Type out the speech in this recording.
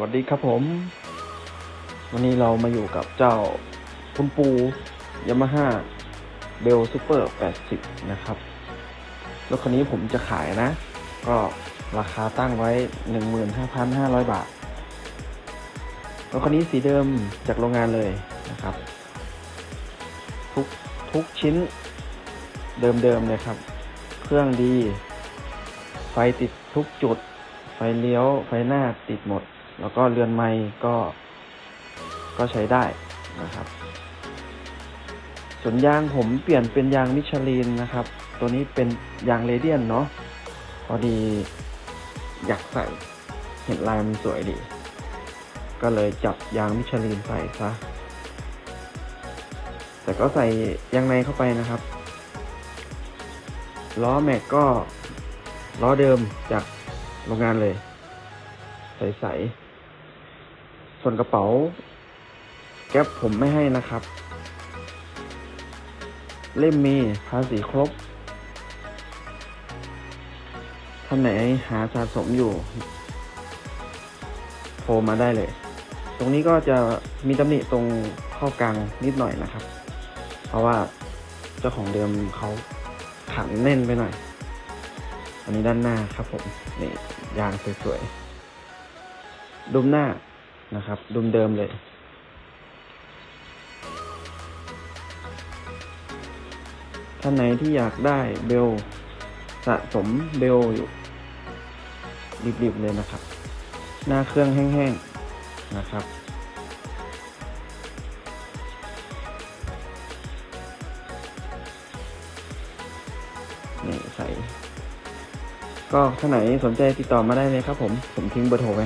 วัสดีครับผม วันนี้เรามาอยู่กับเจ้าคุณปูยามาฮ่าเบลซูเปอร์80 นะครับรถคันนี้ผมจะขายนะ ก็ราคาตั้งไว้ 15,500 บาทรถคันนี้สีเดิมจากโรงงานเลยนะครับ ทุกทุกชิ้นเดิมๆเลยครับ เครื่องดี ไฟติดทุกจุด ไฟเลี้ยว ไฟหน้าติดหมด แล้วก็เรือนไม้ก็ก็ใช้ได้นะครับส่วนยางผมเปลี่ยนเป็นยางมิชลินนะครับ ตัวนี้เป็นยางเรเดียนเนาะพอดีอยากใส่เห็นลายมันสวยดี ก็เลยจับยางมิชลินใส่ซะแต่ก็ใส่ยางในเข้าไปนะครับ ล้อแม็กก็ล้อเดิมจากโรงงานเลย ใสๆ ส่วนกระเป๋า แก๊ปผมไม่ให้นะครับ เล่มมีภาษีครบท่านไหนหาสะสมอยู่ โทรมาได้เลย ตรงนี้ก็จะมีตำหนิตรงข้อกลางนิดหน่อยนะครับ เพราะว่าเจ้าของเดิมเขาขันแน่นไปหน่อย อันนี้ด้านหน้าครับผม นี่ยางสวยๆดุมหน้า นะครับดุมเดิมเลยท่านไหนที่อยากได้เบลสะสมเบลอยู่รีบๆเลยนะครับ หน้าเครื่องแห้งๆนะครับ นี่ใส่ ก็ท่านไหนสนใจติดต่อมาได้เลยครับผม ผมทิ้งเบอร์โทรไว้